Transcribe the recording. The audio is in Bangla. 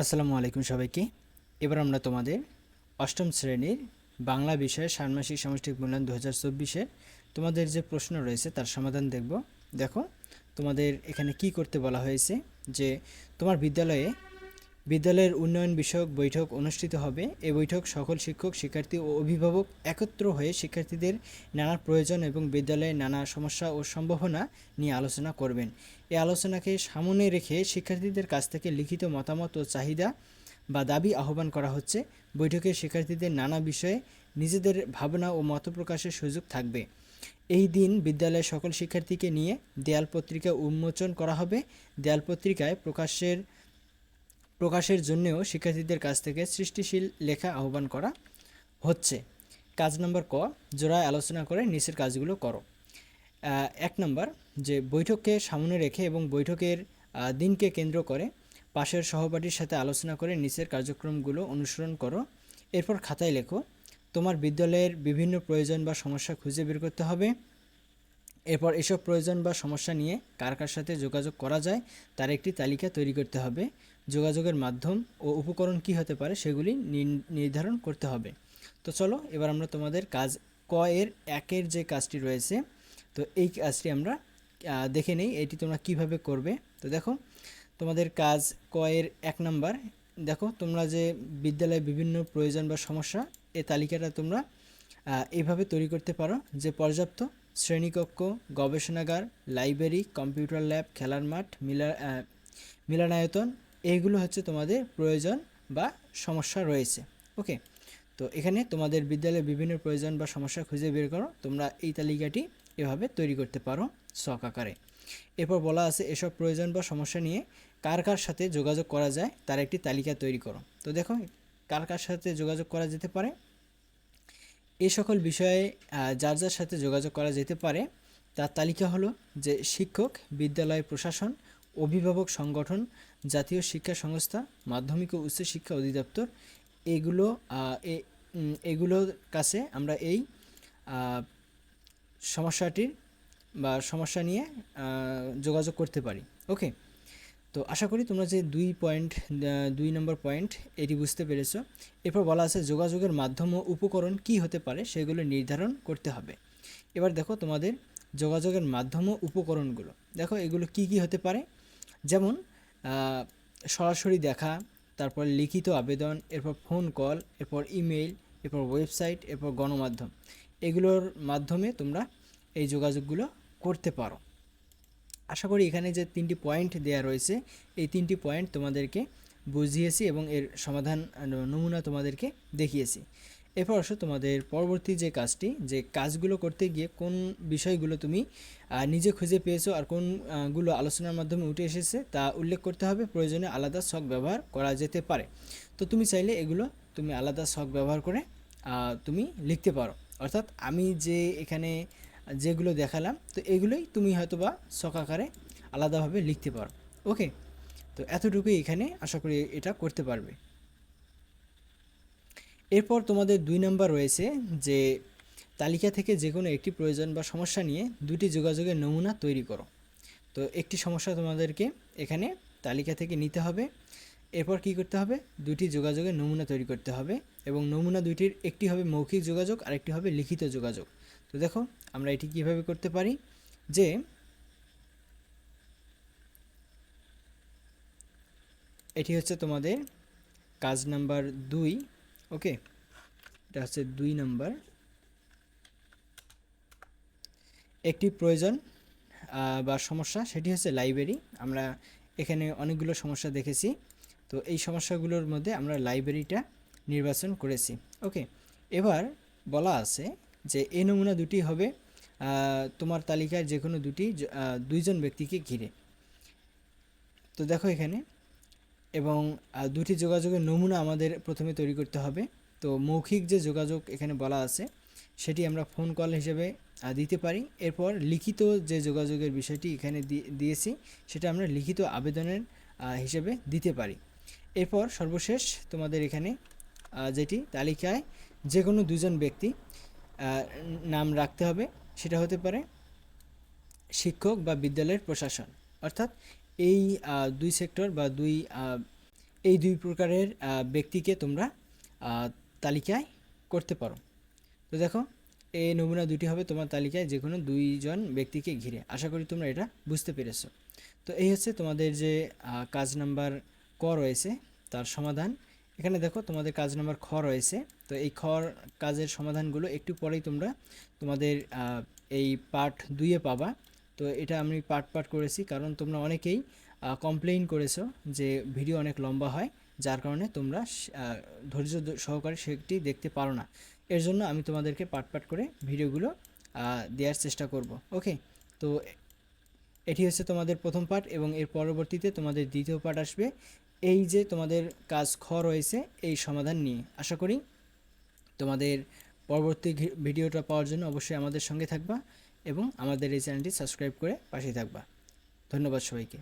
আসসালামু আলাইকুম সবাইকে। এবার আমরা তোমাদের অষ্টম শ্রেণির বাংলা বিষয়ে ষান্মাসিক সামষ্টিক মূল্যায়ন দু হাজার চব্বিশের তোমাদের যে প্রশ্ন রয়েছে তার সমাধান দেখব। দেখো, তোমাদের এখানে কি করতে বলা হয়েছে যে তোমার বিদ্যালয়ে বিদ্যালয়ের উন্নয়ন বিষয়ক বৈঠক অনুষ্ঠিত হবে। এই বৈঠক সকল শিক্ষক, শিক্ষার্থী ও অভিভাবক একত্র হয়ে শিক্ষার্থীদের নানা প্রয়োজন এবং বিদ্যালয়ের নানা সমস্যা ও সম্ভাবনা নিয়ে আলোচনা করবেন। এ আলোচনাকে সামনে রেখে শিক্ষার্থীদের কাছ থেকে লিখিত মতামত ও চাহিদা বা দাবি আহ্বান করা হচ্ছে। বৈঠকে শিক্ষার্থীদের নানা বিষয়ে নিজেদের ভাবনা ও মত প্রকাশের সুযোগ থাকবে। এই দিন বিদ্যালয়ের সকল শিক্ষার্থীকে নিয়ে দেয়াল পত্রিকা উন্মোচন করা হবে। দেয়াল পত্রিকায় প্রকাশের প্রকাশের জন্যেও শিক্ষার্থীদের কাছ থেকে সৃষ্টিশীল লেখা আহ্বান করা হচ্ছে। কাজ নম্বর ক, জোড়ায় আলোচনা করে নিচের কাজগুলো করো। এক নম্বর, যে বৈঠককে সামনে রেখে এবং বৈঠকের দিনকে কেন্দ্র করে পাশের সহপাঠীর সাথে আলোচনা করে নিচের কার্যক্রমগুলো অনুসরণ করো। এরপর খাতায় লেখো, তোমার বিদ্যালয়ের বিভিন্ন প্রয়োজন বা সমস্যা খুঁজে বের করতে হবে। এরপর এসব প্রয়োজন বা সমস্যা নিয়ে কার কার সাথে যোগাযোগ করা যায়, তার একটি তালিকা তৈরি করতে হবে। যোগাযোগের মাধ্যম ও উপকরণ কি হতে পারে সেগুলি নির- নির্ধারণ করতে হবে। তো চলো, এবার আমরা তোমাদের কাজ ক এর একের যে কাজটি রয়েছে, তো এই কাজটি আমরা দেখে নেই, এটি তোমরা কীভাবে করবে। তো দেখো, তোমাদের কাজ ক এর এক নাম্বার। দেখো, তোমরা যে বিদ্যালয়ে বিভিন্ন প্রয়োজন বা সমস্যা, এ তালিকাটা তোমরা এইভাবে তৈরি করতে পারো যে পর্যাপ্ত শ্রেণীকক্ষ, গবেষণাগার, লাইব্রেরি, কম্পিউটার ল্যাব, খেলার মাঠ, মিলা মিলনায়তন এইগুলো হচ্ছে তোমাদের প্রয়োজন বা সমস্যা রয়েছে। ওকে তো এখানে তোমাদের বিদ্যালয়ে বিভিন্ন প্রয়োজন বা সমস্যা খুঁজে বের করো। তোমরা এই তালিকাটি এভাবে তৈরি করতে পারো শখ আকারে। এরপর বলা আছে, এসব প্রয়োজন বা সমস্যা নিয়ে কার কার সাথে যোগাযোগ করা যায় তার একটি তালিকা তৈরি করো। তো দেখো, কার কার সাথে যোগাযোগ করা যেতে পারে? এই সকল বিষয়ে যার যার সাথে যোগাযোগ করা যেতে পারে, তার তালিকা হলো যে শিক্ষক, বিদ্যালয় প্রশাসন, অভিভাবক সংগঠন জাতীয় শিক্ষা সংস্থা, মাধ্যমিক ও উচ্চ শিক্ষা অধিদপ্তর, এগুলো এগুলোর কাছে আমরা এই সমস্যাটির বা সমস্যা নিয়ে যোগাযোগ করতে পারি। ওকে? তো আশা করি তোমরা যে দুই পয়েন্ট দুই নম্বর পয়েন্ট, এটি বুঝতে পেরেছ। এরপর বলা আছে যোগাযোগের মাধ্যম ও উপকরণ কি হতে পারে সেগুলো নির্ধারণ করতে হবে। এবার দেখো তোমাদের যোগাযোগের মাধ্যম ও উপকরণগুলো। দেখো এগুলো কি কি হতে পারে? যেমন সরাসরি দেখা, তারপর লিখিত আবেদন, এরপর ফোন কল এরপর ইমেল এরপর ওয়েবসাইট এরপর গণমাধ্যম। এগুলোর মাধ্যমে তোমরা এই যোগাযোগগুলো করতে পারো। আশা করি এখানে যে তিনটি পয়েন্ট দেয়া রয়েছে, এই তিনটি পয়েন্ট তোমাদেরকে বুঝিয়েছি এবং এর সমাধান নমুনা তোমাদেরকে দেখিয়েছি। এরপর আসো তোমাদের পরবর্তী যে কাজটি, যে কাজগুলো করতে গিয়ে কোন বিষয়গুলো তুমি নিজে খুঁজে পেয়েছ আর কোনগুলো আলোচনার মাধ্যমে উঠে এসেছে তা উল্লেখ করতে হবে। প্রয়োজনে আলাদা শখ ব্যবহার করা যেতে পারে। তো তুমি চাইলে এগুলো তুমি আলাদা শখ ব্যবহার করে তুমি লিখতে পারো। অর্থাৎ আমি যে এখানে যেগুলো দেখালাম, তো এগুলোই তুমি হয়তো বা শখ আকারে আলাদাভাবে লিখতে পারো। ওকে? তো এতটুকুই এখানে আশা করি এটা করতে পারবে। এরপর তোমাদের দুই নাম্বার রয়েছে যে তালিকা থেকে যে কোনো একটি প্রয়োজন বা সমস্যা নিয়ে দুটি যোগাযোগের নমুনা তৈরি করো। তো একটি সমস্যা তোমাদেরকে এখানে তালিকা থেকে নিতে হবে। এরপর কি করতে হবে? দুটি যোগাযোগের নমুনা তৈরি করতে হবে এবং নমুনা দুইটির একটি হবে মৌখিক যোগাযোগ, আরেকটি হবে লিখিত যোগাযোগ। তো দেখো আমরা এটি কীভাবে করতে পারি? যে এটি হচ্ছে তোমাদের কাজ নাম্বার দুই ওকে এটা হচ্ছে দুই নাম্বার। একটি প্রয়োজন বা সমস্যা, সেটি হচ্ছে লাইব্রেরি। আমরা এখানে অনেকগুলো সমস্যা দেখেছি। তো এই সমস্যাগুলোর মধ্যে আমরা লাইব্রেরিটা নির্বাচন করেছি। ওকে এবার বলা আছে যে এই নমুনা দুটি হবে তোমার তালিকার যে কোনো দুটি দুইজন ব্যক্তিকে ঘিরে। তো দেখো এখানে এবং দুটি যোগাযোগের নমুনা আমাদের প্রথমে তৈরি করতে হবে। তো মৌখিক যে যোগাযোগ এখানে বলা আছে, সেটি আমরা ফোন কল হিসেবে দিতে পারি। এরপর লিখিত যে যোগাযোগের বিষয়টি এখানে দিয়েছি, সেটা আমরা লিখিত আবেদনের হিসেবে দিতে পারি। এরপর সর্বশেষ তোমাদের এখানে যেটি তালিকায় যে কোনো দুজন ব্যক্তি নাম রাখতে হবে। সেটা হতে পারে শিক্ষক বা বিদ্যালয়ের প্রশাসন। অর্থাৎ এই দুই সেক্টর বা দুই এই দুই প্রকারের ব্যক্তিকে তোমরা তালিকায় করতে পারো। তো দেখো এই নমুনা দুটি হবে তোমার তালিকায় যে কোনো দুইজন ব্যক্তিকে ঘিরে। আশা করি তোমরা এটা বুঝতে পেরেছ। তো এই হচ্ছে তোমাদের যে কাজ নাম্বার ক রয়েছে, তার সমাধান। এখানে দেখো, তোমাদের কাজ নাম্বার খ রয়েছে। তো এই খর কাজের সমাধানগুলো একটু পরেই তোমরা তোমাদের এই পার্ট দুইয়ে পাবা। তো এটা আমি পার্ট পার্ট করেছি, কারণ তোমরা অনেকেই কমপ্লেইন করেছ যে ভিডিও অনেক লম্বা হয়, যার কারণে তোমরা ধৈর্য সহকারে সেটি দেখতে পারো না। এর জন্য আমি তোমাদেরকে পার্ট পার্ট করে ভিডিওগুলো দেওয়ার চেষ্টা করব। ওকে তো এটি হচ্ছে তোমাদের প্রথম পার্ট এবং এর পরবর্তীতে তোমাদের দ্বিতীয় পার্ট আসবে। এই যে তোমাদের কাজ খ রয়েছে, এই সমাধান নিয়ে। আশা করি তোমাদের পরবর্তী ভিডিওটা পাওয়ার জন্য অবশ্যই আমাদের সঙ্গে থাকবা। এবং আমাদের এই চ্যানেলটি সাবস্ক্রাইব করে পাশে থাকবা। ধন্যবাদ সবাইকে।